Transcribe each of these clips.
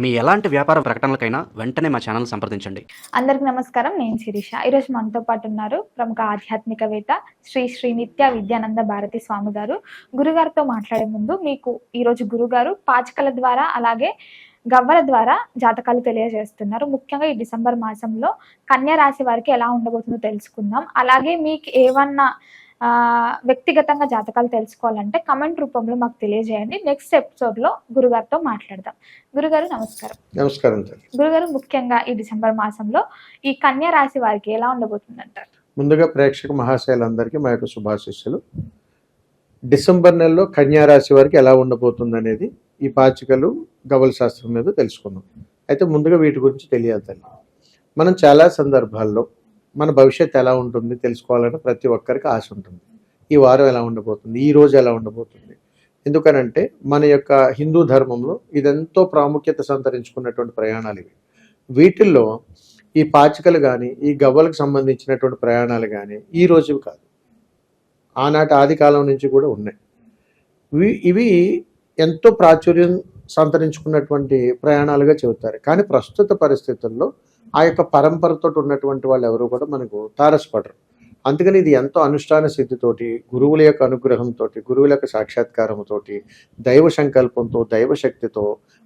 మీ ఎలాంటి వ్యాపార ప్రకటనలకైనా వెంటనే మా ఛానల్ సంప్రదించండి. అందరికి నమస్కారం. నేను శిరీష. ఈరోజు మనతో పాటు ఉన్నారు ప్రముఖ ఆధ్యాత్మికవేత్త శ్రీ శ్రీ నిత్య విద్యానంద భారతి స్వామి గారు. గురుగారితో మాట్లాడే ముందు మీకు ఈరోజు గురుగారు పాచికల ద్వారా అలాగే గవ్వల ద్వారా జాతకాలు తెలియజేస్తున్నారు. ముఖ్యంగా ఈ డిసెంబర్ మాసంలో కన్యా రాశి వారికి ఎలా ఉండబోతుందో తెలుసుకుందాం. అలాగే మీకు ఏమన్నా వ్యక్తిగతంగా జాతకాలు తెలుసుకోవాలంటే కమెంట్ రూపంలో మాకు తెలియజేయండి. నెక్స్ట్ ఎపిసోడ్లో గురుగారితో మాట్లాడదాం. గురుగారు నమస్కారం. నమస్కారం గురుగారు ముఖ్యంగా ఈ డిసెంబర్ మాసంలో ఈ కన్యా రాశి వారికి ఎలా ఉండబోతుందంటారు? ముందుగా ప్రేక్షక మహాశయులందరికీ మా యొక్క శుభాశిస్సులు. డిసెంబర్ నెలలో కన్యా రాశి వారికి ఎలా ఉండబోతుంది అనేది ఈ పాచికలు గవల శాస్త్రం మీద తెలుసుకుందాం. అయితే ముందుగా వీటి గురించి తెలియాలి మనం చాలా సందర్భాల్లో మన భవిష్యత్తు ఎలా ఉంటుంది తెలుసుకోవాలని ప్రతి ఒక్కరికి ఆశ ఉంటుంది. ఈ వారం ఎలా ఉండబోతుంది? ఈ రోజు ఎలా ఉండబోతుంది? ఎందుకనంటే మన యొక్క హిందూ ధర్మంలో ఇదెంతో ప్రాముఖ్యత సంతరించుకున్నటువంటి ప్రయాణాలు ఇవి. వీటిల్లో ఈ పాచికలు కానీ ఈ గవ్వలకు సంబంధించినటువంటి ప్రయాణాలు కానీ ఈ రోజువి కాదు. ఆనాటి ఆది కాలం నుంచి కూడా ఉన్నాయి. ఇవి ఇవి ఎంతో ప్రాచుర్యం సంతరించుకున్నటువంటి ప్రయాణాలుగా చెబుతారు. కానీ ప్రస్తుత పరిస్థితుల్లో ఆ యొక్క పరంపరతో ఉన్నటువంటి వాళ్ళు ఎవరు కూడా మనకు తారసపడరు. అందుకని ఇది ఎంతో అనుష్ఠాన సిద్ధితోటి గురువుల యొక్క అనుగ్రహంతో గురువుల యొక్క సాక్షాత్కారంతోటి దైవ సంకల్పంతో దైవ శక్తితో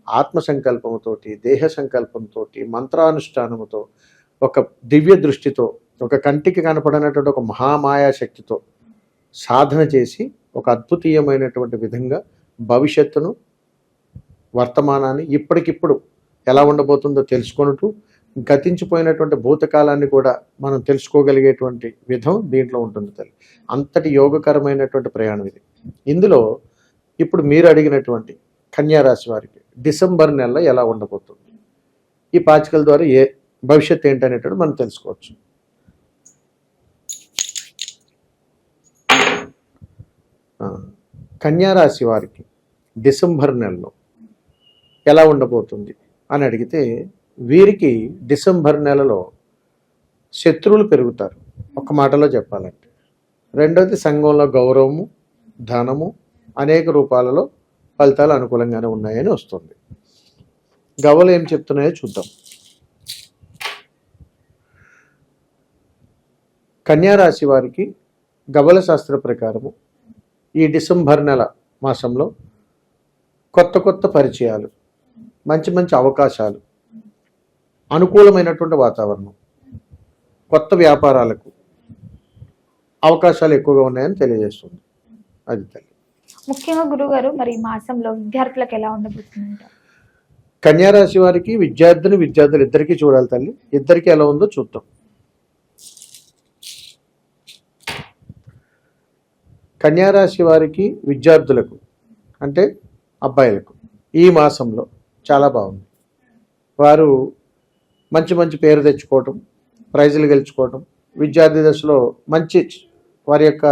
ఆత్మ సంకల్పంతోటి దేహ సంకల్పంతో మంత్రానుష్ఠానముతో ఒక దివ్య దృష్టితో ఒక కంటికి కనపడనటువంటి ఒక మహామాయా శక్తితో సాధన చేసి ఒక అద్భుతీయమైనటువంటి విధంగా భవిష్యత్తును వర్తమానాన్ని ఇప్పటికిప్పుడు ఎలా ఉండబోతుందో తెలుసుకున్నట్టు గతించిపోయినటువంటి భూతకాలాన్ని కూడా మనం తెలుసుకోగలిగేటువంటి విధం దీంట్లో ఉంటుంది తల్లి. అంతటి యోగకరమైనటువంటి ప్రయాణం ఇది. ఇందులో ఇప్పుడు మీరు అడిగినటువంటి కన్యారాశి వారికి డిసెంబర్ నెలలో ఎలా ఉండబోతుంది? ఈ పాచికల ద్వారా ఏ భవిష్యత్ ఏంటనేటప్పుడు మనం తెలుసుకోవచ్చు. కన్యారాశి వారికి డిసెంబర్ నెలలో ఎలా ఉండబోతుంది అని అడిగితే వీరికి డిసెంబర్ నెలలో శత్రువులు పెరుగుతారు. ఒక మాటలో చెప్పాలంటే రెండవది సంఘంలో గౌరవము ధనము అనేక రూపాలలో ఫలితాలు అనుకూలంగానే ఉన్నాయని వస్తుంది. గవలు ఏం చెప్తున్నాయో చూద్దాం. కన్యా రాశి వారికి గవల శాస్త్ర ప్రకారము ఈ డిసెంబర్ నెల మాసంలో కొత్త కొత్త పరిచయాలు మంచి మంచి అవకాశాలు అనుకూలమైనటువంటి వాతావరణం. కొత్త వ్యాపారాలకు అవకాశాలు ఎక్కువగా ఉన్నాయని తెలియజేస్తుంది. అది తల్లి. ముఖ్యంగా గురుగారు మరి ఈ మాసంలో విద్యార్థులకు ఎలా ఉండబోతుందంటారు కన్యా రాశి వారికి విద్యార్థిని విద్యార్థులు ఇద్దరికీ చూడాలి తల్లి. ఇద్దరికి ఎలా ఉందో చూద్దాం. కన్యా రాశి వారికి విద్యార్థులకు అంటే అబ్బాయిలకు ఈ మాసంలో చాలా బాగుంది. వారు మంచి మంచి పేరు తెచ్చుకోవటం ప్రైజులు గెలుచుకోవటం విద్యార్థి దశలో మంచి వారి యొక్క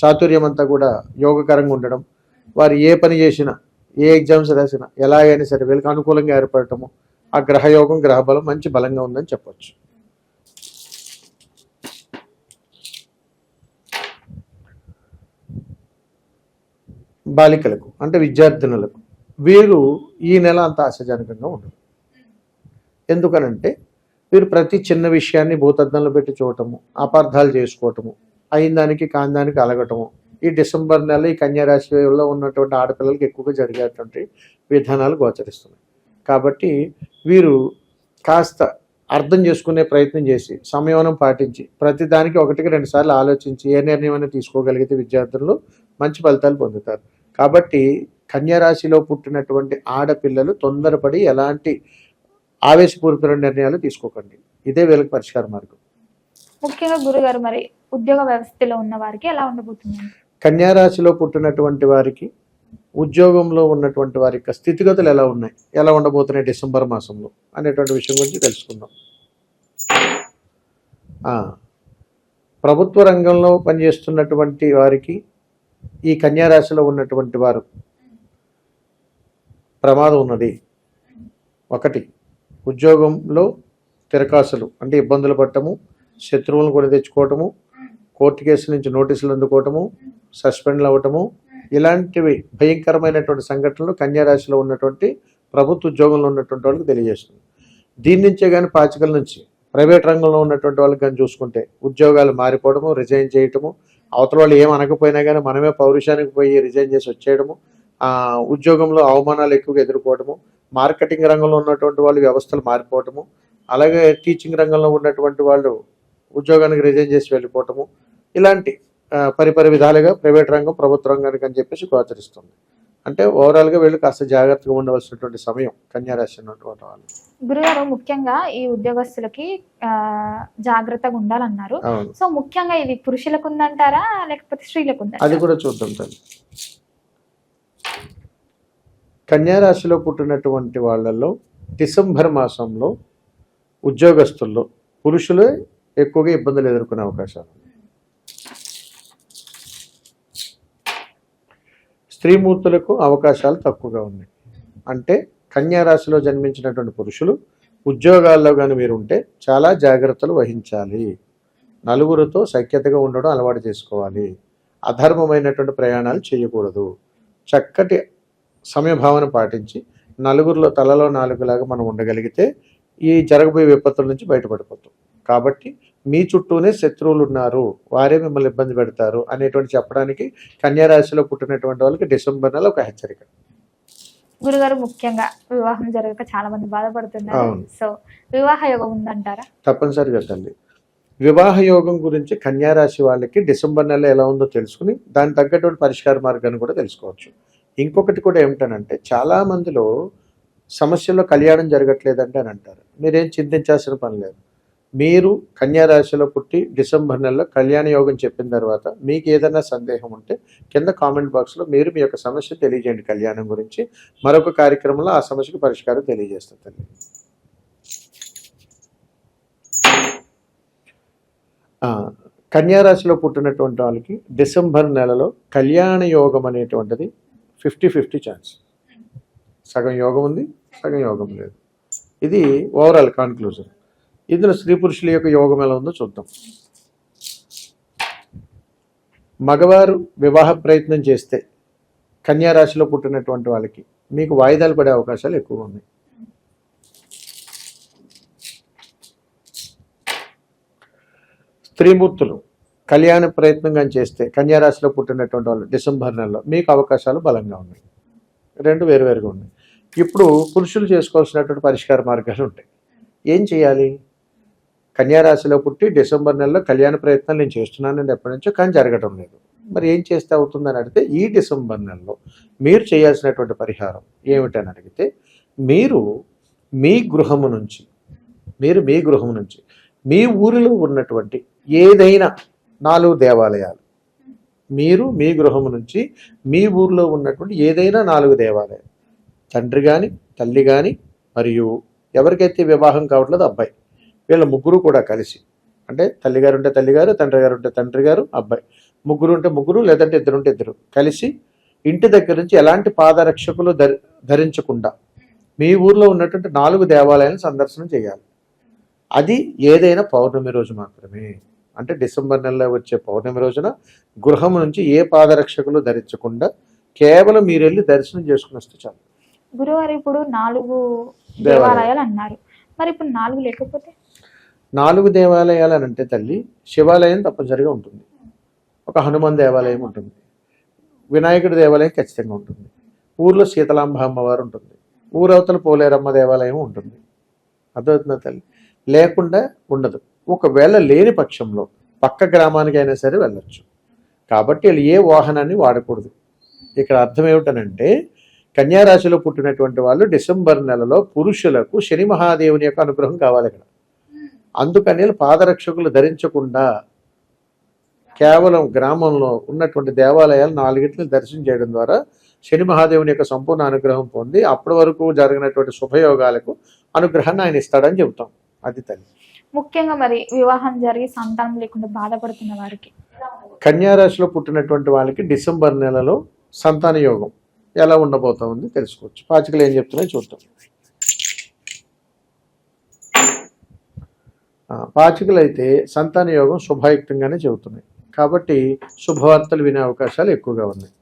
చాతుర్యం అంతా కూడా యోగకరంగా ఉండడం వారు ఏ పని చేసినా ఏ ఎగ్జామ్స్ రాసినా ఎలాగైనా సరే వీళ్ళకి అనుకూలంగా ఏర్పడటము ఆ గ్రహయోగం గ్రహబలం మంచి బలంగా ఉందని చెప్పచ్చు. బాలికలకు అంటే విద్యార్థినులకు వీరు ఈ నెల అంత ఆశాజనకంగా ఉండరు. ఎందుకనంటే వీరు ప్రతి చిన్న విషయాన్ని భూతద్దంలో పెట్టి చూడటము అపార్థాలు చేసుకోవటము అయిన దానికి కాని దానికి అలగటము. ఈ డిసెంబర్ నెల ఈ కన్యారాశిలో ఉన్నటువంటి ఆడపిల్లలకి ఎక్కువగా జరిగేటువంటి విధానాలు గోచరిస్తున్నాయి. కాబట్టి వీరు కాస్త అర్థం చేసుకునే ప్రయత్నం చేసి సంయమనం పాటించి ప్రతిదానికి ఒకటికి రెండు సార్లు ఆలోచించి ఏ నిర్ణయం తీసుకోగలిగితే విద్యార్థులు మంచి ఫలితాలు పొందుతారు. కాబట్టి కన్యారాశిలో పుట్టినటువంటి ఆడపిల్లలు తొందరపడి ఎలాంటి ఆవేశపూరితమైన నిర్ణయాలు తీసుకోకండి. ఇదే వీళ్ళకి పరిష్కార మార్గం. ముఖ్యంగా గురుగారు మరి ఉద్యోగ వ్యవస్థలో ఉన్న వారికి ఎలా ఉండబోతుంది? కన్యా రాశిలో పుట్టినటువంటి వారికి ఉద్యోగంలో ఉన్నటువంటి వారి యొక్క స్థితిగతులు ఎలా ఉన్నాయి? ఎలా ఉండబోతున్నాయి డిసెంబర్ మాసంలో? అనేటువంటి విషయం గురించి తెలుసుకుందాం. ప్రభుత్వ రంగంలో పనిచేస్తున్నటువంటి వారికి ఈ కన్యా రాశిలో ఉన్నటువంటి వారు ప్రమాదం ఉన్నది. ఒకటి ఉద్యోగంలో తిరకాసులు అంటే ఇబ్బందులు పట్టము శత్రువులను కొని తెచ్చుకోవటము కోర్టు కేసు నుంచి నోటీసులు అందుకోవటము సస్పెండ్లు అవ్వటము ఇలాంటివి భయంకరమైనటువంటి సంఘటనలు కన్యా రాశిలో ఉన్నటువంటి ప్రభుత్వ ఉద్యోగంలో ఉన్నటువంటి వాళ్ళకి తెలియజేస్తుంది. దీని నుంచే కానీ పాచికల నుంచి ప్రైవేట్ రంగంలో ఉన్నటువంటి వాళ్ళకి కానీ చూసుకుంటే ఉద్యోగాలు మారిపోవడము రిజైన్ చేయటము అవతల వాళ్ళు ఏం అనకపోయినా కానీ మనమే పౌరుషానికి పోయి రిజైన్ చేసి వచ్చేయడము ఉద్యోగంలో అవమానాలు ఎక్కువగా ఎదుర్కోవడము మార్కెటింగ్ రంగంలో ఉన్నటువంటి వాళ్ళు వ్యవస్థలు మారిపోవటము అలాగే టీచింగ్ రంగంలో ఉన్నటువంటి వాళ్ళు ఉద్యోగానికి రిజైన్ చేసి వెళ్ళిపోవటము ఇలాంటి పరిపరి విధాలుగా ప్రైవేట్ రంగం ప్రభుత్వ రంగానికి అని చెప్పేసి గోచరిస్తుంది. అంటే ఓవరాల్గా వీళ్ళు కాస్త జాగ్రత్తగా ఉండవలసినటువంటి సమయం కన్యారాశి ఉన్నటువంటి వాళ్ళు. గురుగారు ముఖ్యంగా ఈ ఉద్యోగస్తులకి జాగ్రత్తగా ఉండాలన్నారు. సో ముఖ్యంగా ఇది పురుషులకు ఉందంటారా లేకపోతే స్త్రీలకు అది కూడా చూద్దాం కన్యారాశిలో పుట్టినటువంటి వాళ్ళల్లో డిసెంబర్ మాసంలో ఉద్యోగస్తుల్లో పురుషులే ఎక్కువగా ఇబ్బందులు ఎదుర్కొనే అవకాశాలు స్త్రీమూర్తులకు అవకాశాలు తక్కువగా ఉన్నాయి. అంటే కన్యారాశిలో జన్మించినటువంటి పురుషులు ఉద్యోగాల్లో కానీ మీరు ఉంటే చాలా జాగ్రత్తలు వహించాలి. నలుగురితో సఖ్యతగా ఉండడం అలవాటు చేసుకోవాలి. అధర్మమైనటువంటి ప్రయాణాలు చేయకూడదు. చక్కటి సమయభావన పాటించి నలుగురిలో తలలో నాలుగులాగా మనం ఉండగలిగితే ఈ జరగబోయే విపత్తుల నుంచి బయటపడిపోతాం. కాబట్టి మీ చుట్టూనే శత్రువులు ఉన్నారు వారే మిమ్మల్ని ఇబ్బంది పెడతారు అనేటువంటి చెప్పడానికి కన్యారాశిలో పుట్టినటువంటి వాళ్ళకి డిసెంబర్ నెల ఒక హెచ్చరిక. గురుగారు ముఖ్యంగా వివాహం జరగక చాలా మంది బాధపడుతున్నారు. సో వివాహ యోగం ఉందంటారా? తప్పనిసరిగా తల్లి వివాహ యోగం గురించి కన్యారాశి వాళ్ళకి డిసెంబర్ నెల ఎలా ఉందో తెలుసుకుని దానికి తగ్గటువంటి పరిష్కార మార్గాన్ని కూడా తెలుసుకోవచ్చు. ఇంకొకటి కూడా ఏమిటనంటే చాలా మందిలో సమస్యల్లో కళ్యాణం జరగట్లేదంటే అని అంటారు. మీరేం చింతించాల్సిన పని లేదు. మీరు కన్యారాశిలో పుట్టి డిసెంబర్ నెలలో కళ్యాణ యోగం చెప్పిన తర్వాత మీకు ఏదైనా సందేహం ఉంటే కింద కామెంట్ బాక్స్లో మీరు మీ యొక్క సమస్య తెలియజేయండి కళ్యాణం గురించి. మరొక కార్యక్రమంలో ఆ సమస్యకు పరిష్కారం తెలియజేస్తుంది కన్యారాశిలో పుట్టినటువంటి వాళ్ళకి డిసెంబర్ నెలలో కళ్యాణ యోగం అనేటువంటిది ఫిఫ్టీ ఫిఫ్టీ ఛాన్స్ సగం యోగం ఉంది సగం యోగం లేదు. ఇది ఓవరాల్ కాన్క్లూజన్ ఇందులో స్త్రీ పురుషుల యొక్క యోగం ఎలా ఉందో చూద్దాం. మగవారు వివాహ ప్రయత్నం చేస్తే కన్యారాశిలో పుట్టినటువంటి వాళ్ళకి మీకు వాయిదాలు పడే అవకాశాలు ఎక్కువగా ఉన్నాయి. స్త్రీమూర్తులు. కళ్యాణ ప్రయత్నం కానీ చేస్తే కన్యారాశిలో పుట్టినటువంటి వాళ్ళు డిసెంబర్ నెలలో మీకు అవకాశాలు బలంగా ఉన్నాయి. రెండు వేరువేరుగా ఉన్నాయి. ఇప్పుడు పురుషులు చేసుకోవాల్సినటువంటి పరిష్కార మార్గాలు ఉంటాయి. ఏం చేయాలి? కన్యారాశిలో పుట్టి డిసెంబర్ నెలలో కళ్యాణ ప్రయత్నాలు నేను చేస్తున్నానని ఎప్పటి నుంచో కానీ జరగడం లేదు. మరి ఏం చేస్తే అవుతుందని అడిగితే ఈ డిసెంబర్ నెలలో మీరు చేయాల్సినటువంటి పరిహారం ఏమిటని అడిగితే మీరు మీ గృహము నుంచి మీరు మీ గృహము నుంచి మీ ఊరిలో ఉన్నటువంటి ఏదైనా నాలుగు దేవాలయాలు. మీరు మీ గృహము నుంచి మీ ఊర్లో ఉన్నటువంటి ఏదైనా నాలుగు దేవాలయాలు. తండ్రి కానీ తల్లి కానీ మరియు ఎవరికైతే వివాహం కావట్లేదు అబ్బాయి. వీళ్ళ ముగ్గురు కూడా కలిసి. అంటే తల్లిగారు ఉంటే తల్లిగారు తండ్రి గారు ఉంటే తండ్రి గారు అబ్బాయి. ముగ్గురు ఉంటే ముగ్గురు లేదంటే ఇద్దరు ఉంటే ఇద్దరు. కలిసి ఇంటి దగ్గర నుంచి ఎలాంటి పాదరక్షకులు ధరి ధరించకుండా మీ ఊర్లో ఉన్నటువంటి నాలుగు దేవాలయాలను సందర్శనం చేయాలి. అది ఏదైనా పౌర్ణమి రోజు మాత్రమే. అంటే డిసెంబర్ నెలలో వచ్చే పౌర్ణమి రోజున గృహం నుంచి ఏ పాదరక్షకులు ధరించకుండా కేవలం మీరు వెళ్ళి దర్శనం చేసుకుని వస్తే చాలు. గురువారు ఇప్పుడు నాలుగు దేవాలయాలు. అన్నారు. మరి ఇప్పుడు నాలుగు లేకపోతే? నాలుగు దేవాలయాలు అని అంటే తల్లి శివాలయం తప్పనిసరిగా ఉంటుంది. ఒక హనుమాన్ దేవాలయం ఉంటుంది. వినాయకుడి దేవాలయం ఖచ్చితంగా ఉంటుంది. ఊర్లో శీతలాంబ అమ్మవారు ఉంటుంది. ఊరవతల పోలేరమ్మ దేవాలయం ఉంటుంది. అర్థమవుతుందా తల్లి? లేకుండా ఉండదు. ఒకవేళ లేని పక్షంలో పక్క గ్రామానికి అయినా సరే వెళ్ళొచ్చు. కాబట్టి వీళ్ళు ఏ వాహనాన్ని వాడకూడదు. ఇక్కడ అర్థం ఏమిటనంటే కన్యారాశిలో పుట్టినటువంటి వాళ్ళు డిసెంబర్ నెలలో పురుషులకు శని మహాదేవుని యొక్క అనుగ్రహం కావాలి ఇక్కడ. అందుకని పాదరక్షకులు ధరించకుండా కేవలం గ్రామంలో ఉన్నటువంటి దేవాలయాలు నాలుగిటిని దర్శనం చేయడం ద్వారా శని మహాదేవుని యొక్క సంపూర్ణ అనుగ్రహం పొంది అప్పటి వరకు జరిగినటువంటి శుభయోగాలకు అనుగ్రహాన్ని ఆయన ఇస్తాడని చెబుతాం. అది తల్లి. ముఖ్యంగా మరి వివాహం జరిగి సంతానం లేకుండా బాధపడుతున్న వారికి. కన్యారాశిలో పుట్టినటువంటి వాళ్ళకి డిసెంబర్ నెలలో సంతాన యోగం ఎలా ఉండబోతా ఉంది తెలుసుకోవచ్చు. పాచికలు ఏం చెప్తున్నాయి చూద్దాం. పాచికలు అయితే సంతాన యోగం శుభాయుక్తంగానే చెబుతున్నాయి. కాబట్టి శుభవార్తలు వినే అవకాశాలు ఎక్కువగా ఉన్నాయి.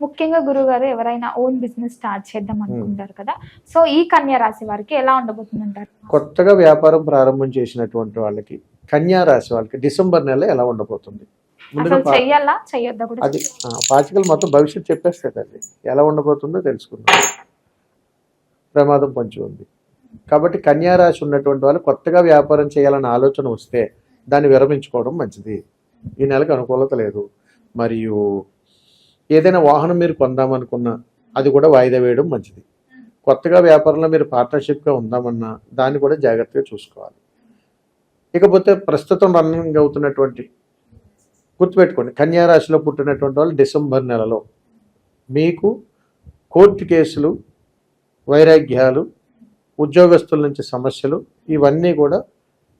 ముఖ్యంగా గురువు గారు ఎవరైనా ఓన్ బిజినెస్ స్టార్ట్ చేద్దాం అనుకుంటారు కదా. సో ఈ కన్యా రాశి వారికి ఎలా ఉండబోతుంది అంటారు కొత్తగా వ్యాపారం ప్రారంభం చేసినటువంటి వాళ్ళకి కన్యా రాశి వాళ్ళకి డిసెంబర్ నెల ఎలా ఉండబోతుంది? అది పాచికలు మొత్తం భవిష్యత్తు చెప్పేస్తుంది అది ఎలా ఉండబోతుందో తెలుసుకుందాం. ప్రమాదం పొంచి ఉంది. కాబట్టి కన్యా రాశి ఉన్నటువంటి వాళ్ళు కొత్తగా వ్యాపారం చేయాలన్న ఆలోచన వస్తే దాన్ని విరమించుకోవడం మంచిది. ఈ నెలకు అనుకూలత లేదు. మరియు ఏదైనా వాహనం మీరు కొందామనుకున్నా అది కూడా వాయిదా వేయడం మంచిది. కొత్తగా వ్యాపారంలో మీరు పార్ట్నర్షిప్గా ఉందామన్నా దాన్ని కూడా జాగ్రత్తగా చూసుకోవాలి. ఇకపోతే ప్రస్తుతం రన్నింగ్ అవుతున్నటువంటి గుర్తుపెట్టుకోండి కన్యా రాశిలో పుట్టినటువంటి వాళ్ళు డిసెంబర్ నెలలో మీకు కోర్టు కేసులు వైరాగ్యాలు ఉద్యోగస్తుల నుంచి సమస్యలు ఇవన్నీ కూడా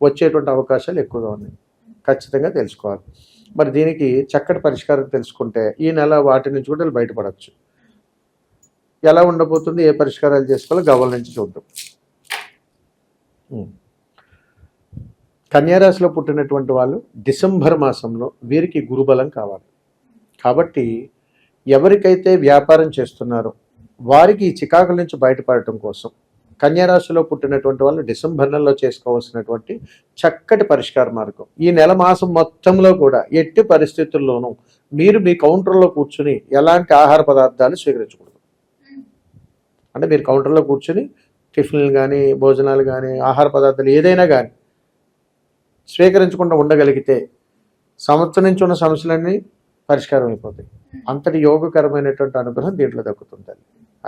వచ్చేటువంటి అవకాశాలు ఎక్కువగా ఉన్నాయి. ఖచ్చితంగా తెలుసుకోవాలి. మరి దీనికి చక్కటి పరిష్కారం తెలుసుకుంటే ఈ నెల వాటి నుంచి కూడా బయటపడవచ్చు ఎలా ఉండబోతుంది ఏ పరిష్కారాలు చేసుకోవాలో గవ్వల నుంచి చూద్దాం. కన్యారాశిలో పుట్టినటువంటి వాళ్ళు డిసెంబర్ మాసంలో వీరికి గురుబలం కావాలి. కాబట్టి ఎవరికైతే వ్యాపారం చేస్తున్నారో వారికి ఈ చికాకుల నుంచి బయటపడటం కోసం కన్యారాశిలో పుట్టినటువంటి వాళ్ళు డిసెంబర్ నెలలో చేసుకోవాల్సినటువంటి చక్కటి పరిష్కార మార్గం. ఈ నెల మాసం మొత్తంలో కూడా ఎట్టి పరిస్థితుల్లోనూ మీరు మీ కౌంటర్లో కూర్చుని ఎలాంటి ఆహార పదార్థాలు స్వీకరించకూడదు. అంటే మీరు కౌంటర్లో కూర్చుని టిఫిన్లు కానీ భోజనాలు కానీ ఆహార పదార్థాలు ఏదైనా కానీ స్వీకరించకుండా ఉండగలిగితే సంవత్సరం నుంచి ఉన్న సమస్యలన్నీ పరిష్కారం అయిపోతాయి అంతటి యోగకరమైనటువంటి అనుగ్రహం దీంట్లో దక్కుతుంది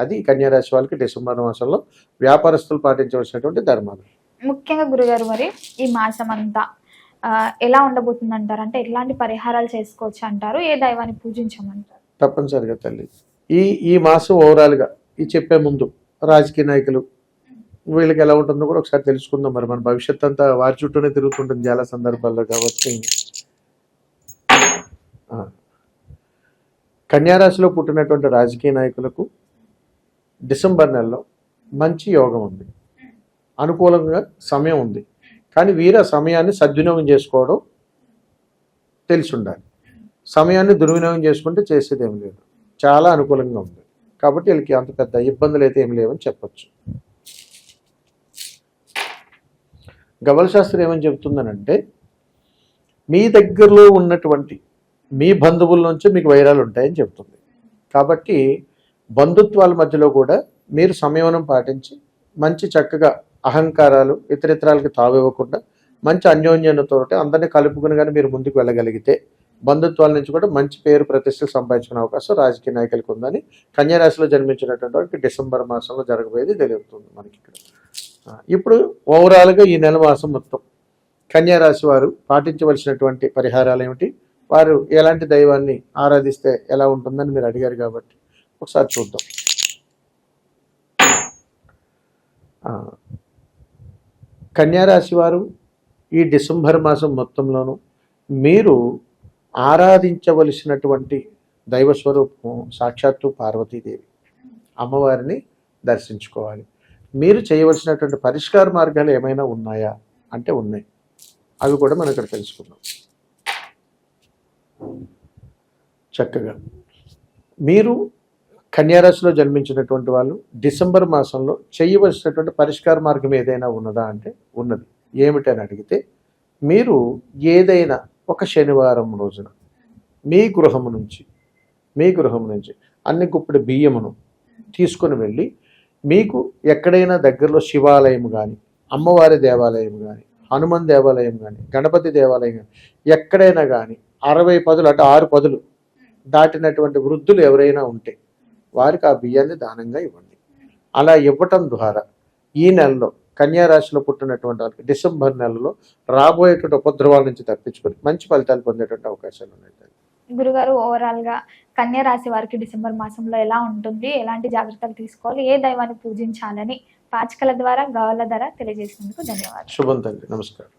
అది కన్యారాశి వాళ్ళకి డిసెంబర్ మాసంలో వ్యాపారస్తులు పాటించవలసినటువంటి ధర్మాలు. ముఖ్యంగా గురుగారు మరి ఈ మాసం అంతా ఎలా ఉండబోతుంది అంటారు అంటే ఎలాంటి పరిహారాలు చేసుకోవచ్చు అంటారు? ఏ దైవాన్ని పూజించమంటారు? తప్పనిసరిగా తల్లి. ఈ ఈ మాసం ఓవరాల్గా ఈ చెప్పే ముందు రాజకీయ నాయకులు వీళ్ళకి ఎలా ఉంటుందో కూడా ఒకసారి తెలుసుకుందాం మరి. మన భవిష్యత్ అంతా వారి చుట్టూనే తిరుగుతుంటుంది చాలా సందర్భాల్లో కాబట్టి. కన్యారాశిలో పుట్టినటువంటి రాజకీయ నాయకులకు డిసెంబర్ నెలలో మంచి యోగం ఉంది. అనుకూలంగా సమయం ఉంది. కానీ వీరు ఆ సమయాన్ని సద్వినియోగం చేసుకోవడం తెలిసి ఉండాలి సమయాన్ని దుర్వినియోగం చేసుకుంటే చేసేది ఏం లేదు. చాలా అనుకూలంగా ఉంది. కాబట్టి వీళ్ళకి అంత పెద్ద ఇబ్బందులు అయితే ఏం లేవని చెప్పచ్చు. గబల్ శాస్త్రం ఏమని చెబుతుందనంటే మీ దగ్గరలో ఉన్నటువంటి మీ బంధువుల నుంచి మీకు వైరాలు ఉంటాయని చెప్తుంది కాబట్టి బంధుత్వాల మధ్యలో కూడా మీరు సంయమనం పాటించి మంచి చక్కగా అహంకారాలు ఇతరితరాలకి తావివ్వకుండా మంచి అన్యోన్యతతో అందరినీ కలుపుకుని కానీ మీరు ముందుకు వెళ్ళగలిగితే బంధుత్వాల నుంచి కూడా మంచి పేరు ప్రతిష్టలు సంపాదించుకునే అవకాశం రాజకీయ నాయకులకు ఉందని కన్యారాశిలో జన్మించినటువంటి వారికి డిసెంబర్ మాసంలో జరగబోయేది తెలియతుంది మనకి ఇక్కడ. ఇప్పుడు ఓవరాల్గా ఈ నెల మాసం మొత్తం కన్యారాశి వారు పాటించవలసినటువంటి పరిహారాలు ఏమిటి? వారు ఎలాంటి దైవాన్ని ఆరాధిస్తే ఎలా ఉంటుందని మీరు అడిగారు కాబట్టి ఒకసారి చూద్దాం. కన్యారాశి వారు ఈ డిసెంబర్ మాసం మొత్తంలోనూ మీరు ఆరాధించవలసినటువంటి దైవ స్వరూపం సాక్షాత్తు పార్వతీదేవి అమ్మవారిని దర్శించుకోవాలి. మీరు చేయవలసినటువంటి పరిష్కార మార్గాలు ఏమైనా ఉన్నాయా? అంటే ఉన్నాయి. అవి కూడా మనం ఇక్కడ తెలుసుకుందాం. చక్కగా మీరు కన్యారాశిలో జన్మించినటువంటి వాళ్ళు డిసెంబర్ మాసంలో చేయవలసినటువంటి పరిష్కార మార్గం ఏదైనా ఉన్నదా అంటే ఉన్నది. ఏమిటని అడిగితే మీరు ఏదైనా ఒక శనివారం రోజున మీ గృహం నుంచి మీ గృహం నుంచి అన్ని గుప్పిడి బియ్యమును తీసుకొని వెళ్ళి మీకు ఎక్కడైనా దగ్గరలో శివాలయం కానీ అమ్మవారి దేవాలయం కానీ హనుమాన్ దేవాలయం కానీ గణపతి దేవాలయం కానీ ఎక్కడైనా కానీ అరవై పదులు అంటే ఆరు పదులు దాటినటువంటి వృద్ధులు ఎవరైనా ఉంటే వారికి ఆ బియ్యాన్ని దానంగా ఇవ్వండి. అలా ఇవ్వటం ద్వారా ఈ నెలలో కన్యా రాశిలో పుట్టినటువంటి వాళ్ళకి డిసెంబర్ నెలలో రాబోయేటువంటి ఉపద్రవాల నుంచి తప్పించుకొని మంచి ఫలితాలు పొందేటువంటి అవకాశాలు ఉన్నాయి. గురుగారు ఓవరాల్గా కన్యా రాశి వారికి డిసెంబర్ మాసంలో ఎలా ఉంటుంది? ఎలాంటి జాగ్రత్తలు తీసుకోవాలి? ఏ దైవాన్ని పూజించాలని పాచికల ద్వారా గవల ద్వారా తెలియజేసినందుకు ధన్యవాదాలు. శుభం తండ్రి నమస్కారం.